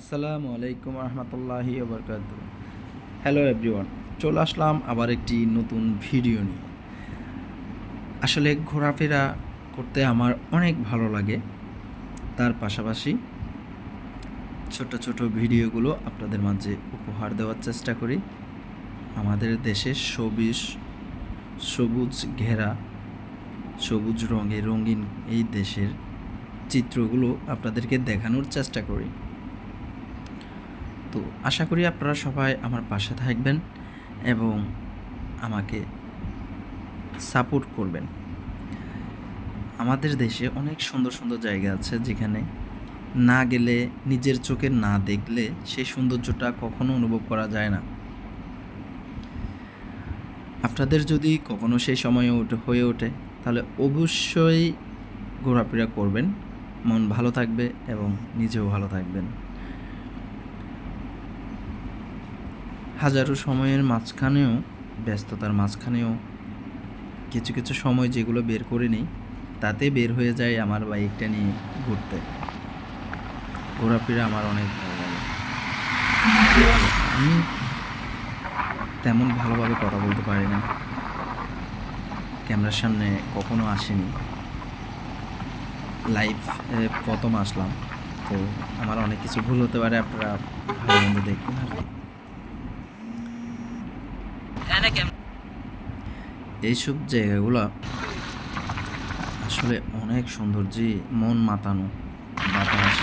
আসসালামু আলাইকুম রহমতুল্লাহি হ্যালো এভরিওয়ান চলে আসলাম আবার একটি নতুন ভিডিও নিয়ে। আসলে ঘোরাফেরা করতে আমার অনেক ভালো লাগে। তার পাশাপাশি ছোট ছোট ভিডিওগুলো আপনাদের মাঝে উপহার দেওয়ার চেষ্টা করি। আমাদের দেশের সবুজ সবুজ ঘেরা, সবুজ রঙে রঙিন এই দেশের চিত্রগুলো আপনাদেরকে দেখানোর চেষ্টা করি। তো আশা করি আপনারা সবাই আমার পাশে থাকবেন এবং আমাকে সাপোর্ট করবেন। আমাদের দেশে অনেক সুন্দর সুন্দর জায়গা আছে যেখানে না গেলে, নিজের চোখে না দেখলে সেই সৌন্দর্যটা কখনো অনুভব করা যায় না। আপনাদের যদি কখনো সেই সময়ে ওঠে হয়ে ওঠে, তাহলে অবশ্যই ঘোরাফেরা করবেন। মন ভালো থাকবে এবং নিজেও ভালো থাকবেন। হাজারো সময়ের মাঝখানেও, ব্যস্ততার মাঝখানেও কিছু কিছু সময় যেগুলো বের করে নিই, তাতে বের হয়ে যায় আমার বাইকটা নিয়ে ঘুরতে। ঘোরাফেরা আমার অনেক ভালো লাগে। আমি তেমন ভালোভাবে কথা বলতে পারি না। ক্যামেরার সামনে কখনো আসিনি। লাইভ প্রথম আসলাম। তো আমার অনেক কিছু ভুল হতে পারে, আপনারা ভালো মন্দ দেখবেন আর কি। এইসব জায়গাগুলো আসলে অনেক সুন্দর যে মন মাতানো। বাতাস,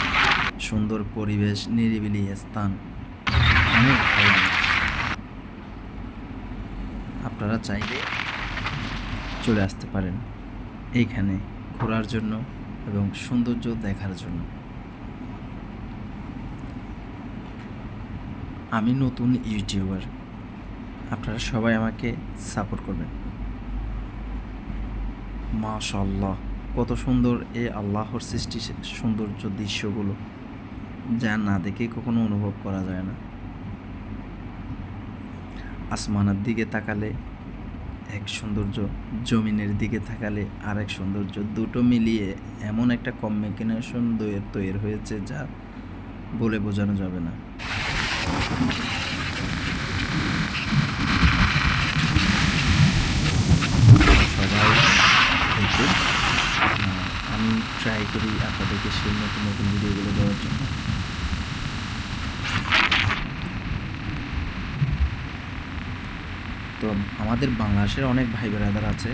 সুন্দর পরিবেশ, নিরিবিলি স্থান। অনেক আপনারা চাইলে চলে আসতে পারেন এইখানে ঘোরার জন্য এবং সৌন্দর্য দেখার জন্য। আমি নতুন ইউটিউবার। আপনারা সবাই আমাকে সাপোর্ট করবেন। মাশাল্লাহ কত সুন্দর এ আল্লাহর সৃষ্টি সৌন্দর্য দৃশ্যগুলো, যা না দেখে কখনো অনুভব করা যায় না। আসমানের দিকে তাকালে এক সৌন্দর্য, জমিনের দিকে তাকালে আর এক সৌন্দর্য, দুটো মিলিয়ে এমন একটা কম্বিনেশন তৈরি হয়েছে যা বলে বোঝানো যাবে না সবাই দেখে আমি ট্রাই করি আপনাদেরকে সেই নতুন নতুন ভিডিওগুলো দেওয়ার জন্য তো আমাদের বাংলাদেশের অনেক ভাই ব্রাদার আছে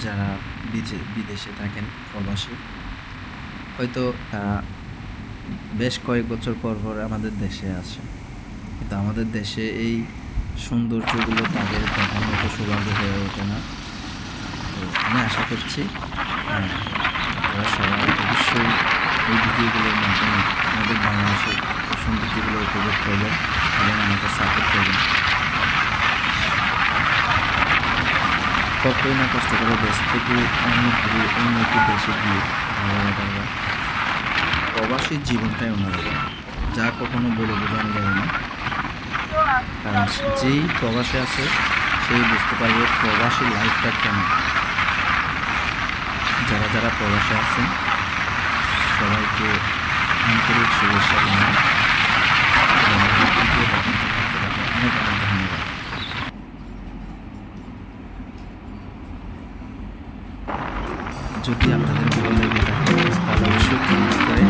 যারা বিদে- বিদেশে থাকেন প্রবাসী। হয়তো তারা বেশ কয়েক বছর পর পর আমাদের দেশে আসে। কিন্তু আমাদের দেশে এই সৌন্দর্যগুলো তাদের দেখার মতো সৌভাগ্য হয়ে ওঠে না। তো আমি আশা করছি হ্যাঁ, সবাই অবশ্যই এই ভিডিওগুলোর মাধ্যমে আমাদের বাংলাদেশের সৌন্দর্যগুলো উপভোগ করবেন এবং আমাকে সাপোর্ট করবেন কতই না কষ্ট করে দেশ থেকে অন্য অন্য একটি দেশে গিয়ে ভালো লাগা প্রবাসী জীবনটাই অন্যরকম, যা কখনো বলে বোঝানো যাবে না। কারণ যেই প্রবাসে আছে, সেই বুঝতে পারবে প্রবাসী লাইফটা কেমন। যারা যারা প্রবাসে আছেন সবাইকে আন্তরিক শুভেচ্ছা জানাই যদি আপনাদের ভালো লেগে তাহলে অবশ্যই কমেন্ট করে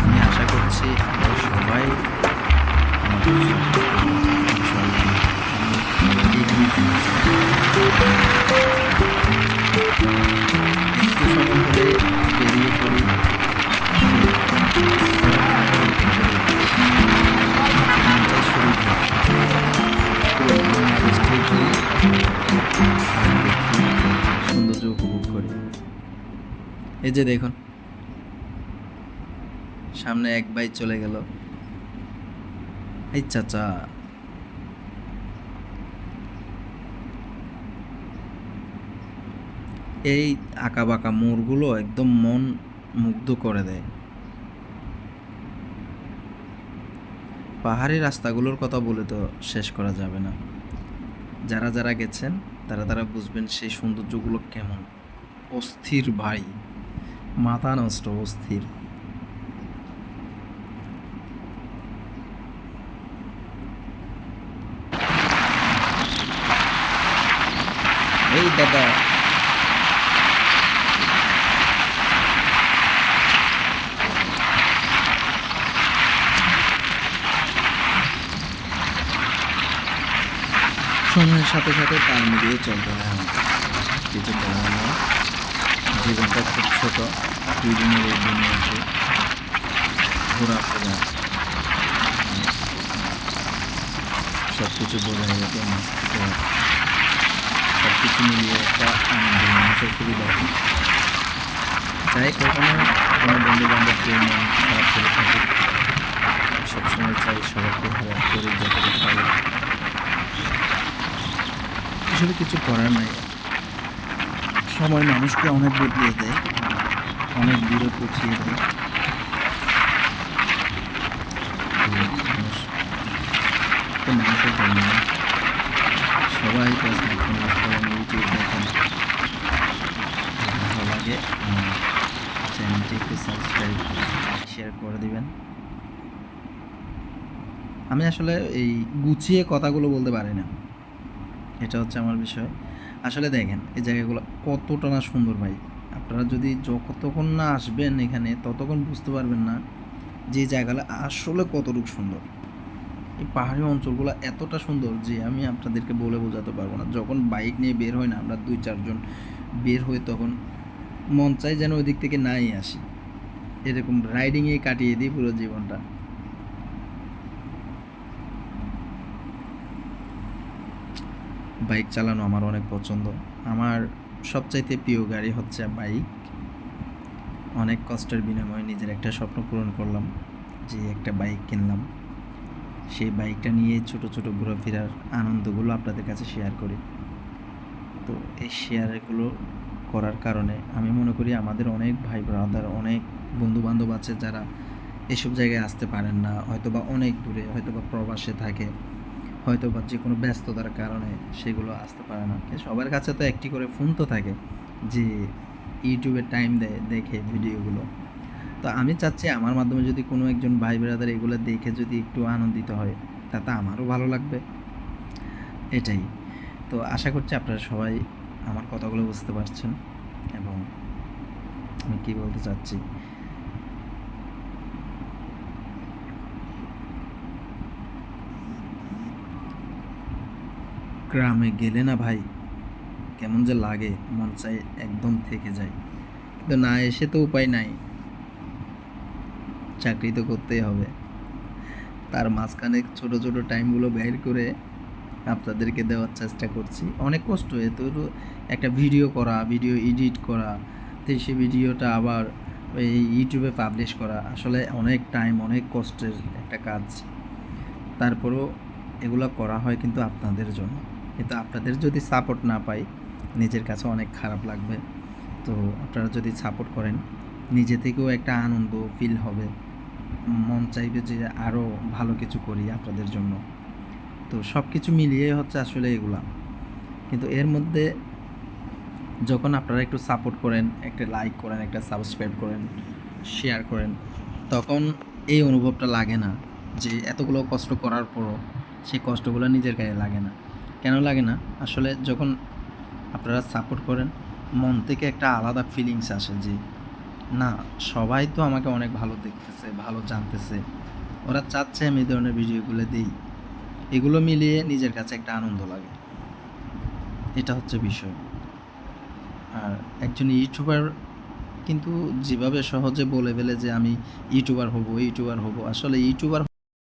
আমি আশা করছি আপনারা সবাই আমাকে এই যে দেখুন সামনে এক ভাই চলে গেল। এই চাচা এই আঁকা বাঁকা মোড়গুলো একদম মন মুগ্ধ করে দেয়। পাহাড়ি রাস্তাগুলোর কথা বলে তো শেষ করা যাবে না। যারা যারা গেছেন, তারা তারা বুঝবেন সেই সৌন্দর্যগুলো কেমন। অস্থির ভাই। মাথা নষ্ট, অস্থির। এই দাদা সময়ের সাথে সাথে তাল মিলিয়ে চলতে হয় আমাকে কিছু করার নেই। জীবনটা খুব ছোট। দুই দিনের এই দুনিয়াতে ঘোরাফেরা। সব কিছু বোঝা যেতে থেকে সব কিছু মিলিয়ে একটা আনন্দ। মানুষের খুবই দরকার চাই কখনো কোনো বন্ধু বান্ধবকে মন খারাপ করে থাকে সবসময় চাই সবাইকে খারাপ করে যাতে ভালো আসলে কিছু করার নাই। সময় মানুষকে অনেক বদলিয়ে দেয়, অনেক দূরে পৌঁছিয়ে দেয়। সবাই ভালো লাগে চ্যানেলটি একটু সাবস্ক্রাইব শেয়ার করে দিবেন। আমি আসলে এই গুছিয়ে কথাগুলো বলতে পারি না। এটা হচ্ছে আমার বিষয়। আসলে দেখেন, এই জায়গাগুলো কতটা না সুন্দর ভাই। আপনারা যদি যতক্ষণ না আসবেন এখানে, ততক্ষণ বুঝতে পারবেন না যে জায়গাগুলো আসলে কতটুকু সুন্দর। এই পাহাড়ি অঞ্চলগুলো এতটা সুন্দর যে আমি আপনাদেরকে বলে বোঝাতে পারব না। যখন বাইক নিয়ে বের হয় না, আমরা দুই, চারজন বের হই, তখন মন চাই যেন ওই দিক থেকে নাই আসি। এরকম রাইডিংয়ে কাটিয়ে দিই পুরো জীবনটা। বাইক চালানো আমার অনেক পছন্দ। আমার সবচাইতে প্রিয় গাড়ি হচ্ছে বাইক। অনেক কষ্টের বিনিময়ে নিজের একটা স্বপ্ন পূরণ করলাম যে একটা বাইক কিনলাম। সেই বাইকটা নিয়ে ছোট ছোট ঘোরাফেরার আনন্দগুলো আপনাদের কাছে শেয়ার করি। তো এই শেয়ারগুলো করার কারণে আমি মনে করি আমাদের অনেক ভাই ব্রাদার অনেক বন্ধু বান্ধব আছে যারা এসব জায়গায় আসতে পারেন না হয়তো বা অনেক দূরে হয়তো বা প্রবাসে থাকে। হয়তো বা যে কোনো ব্যস্ততার কারণে সেগুলো আসতে পারে না। সবার কাছে তো একটি করে ফোন তো থাকে যে ইউটিউবে টাইম দেয়, দেখে ভিডিওগুলো। তো আমি চাচ্ছি আমার মাধ্যমে যদি কোনো একজন ভাই ব্রাদার এগুলো দেখে যদি একটু আনন্দিত হয়, তাতে আমারও ভালো লাগবে। এটাই। তো আশা করছি আপনারা সবাই আমার কথাগুলো বুঝতে পারছেন এবং আমি কী বলতে চাচ্ছি? গ্রামে গেলে না ভাই, কেমন যে লাগে, মন চাই একদম থেকে যায়। কিন্তু না এসে তো উপায় নাই। চাকরি তো করতেই হবে। তার মাঝখানে ছোট ছোট টাইমগুলো বের করে আপনাদেরকে দেওয়ার চেষ্টা করছি। অনেক কষ্ট এত একটা ভিডিও করা ভিডিও এডিট করা, তো সেই ভিডিওটা আবার ওই ইউটিউবে পাবলিশ করা, আসলে অনেক টাইম অনেক কষ্টের একটা কাজ। তারপরেও এগুলো করা হয় কিন্তু আপনাদের জন্য। কিন্তু আপনাদের যদি সাপোর্ট না পাই, নিজের কাছে অনেক খারাপ লাগবে। তো আপনারা যদি সাপোর্ট করেন, নিজে থেকেও একটা আনন্দ ফিল হবে। মন চাইবে যে আরও ভালো কিছু করি আপনাদের জন্য। তো সব কিছু মিলিয়ে হচ্ছে আসলে এগুলা। কিন্তু এর মধ্যে যখন আপনারা একটু সাপোর্ট করেন, একটা লাইক করেন, একটা সাবস্ক্রাইব করেন শেয়ার করেন, তখন এই অনুভবটা লাগে না যে এতগুলো কষ্ট করার পরও সেই কষ্টগুলো নিজের গায়ে লাগে না। কেন লাগে না? আসলে যখন আপনারা সাপোর্ট করেন, মন থেকে একটা আলাদা ফিলিংস আসে যে, না, সবাই তো আমাকে অনেক ভালো দেখতেছে, ভালো জানতেছে। ওরা চাচ্ছে আমি এই ধরনের ভিডিওগুলো দিই। এগুলো মিলিয়ে নিজের কাছে একটা আনন্দ লাগে। এটা হচ্ছে বিষয়। আর একজন ইউটিউবার কিন্তু যেভাবে সহজে বলে ফেলে যে, আমি ইউটিউবার হব ইউটিউবার হব। আসলে ইউটিউবার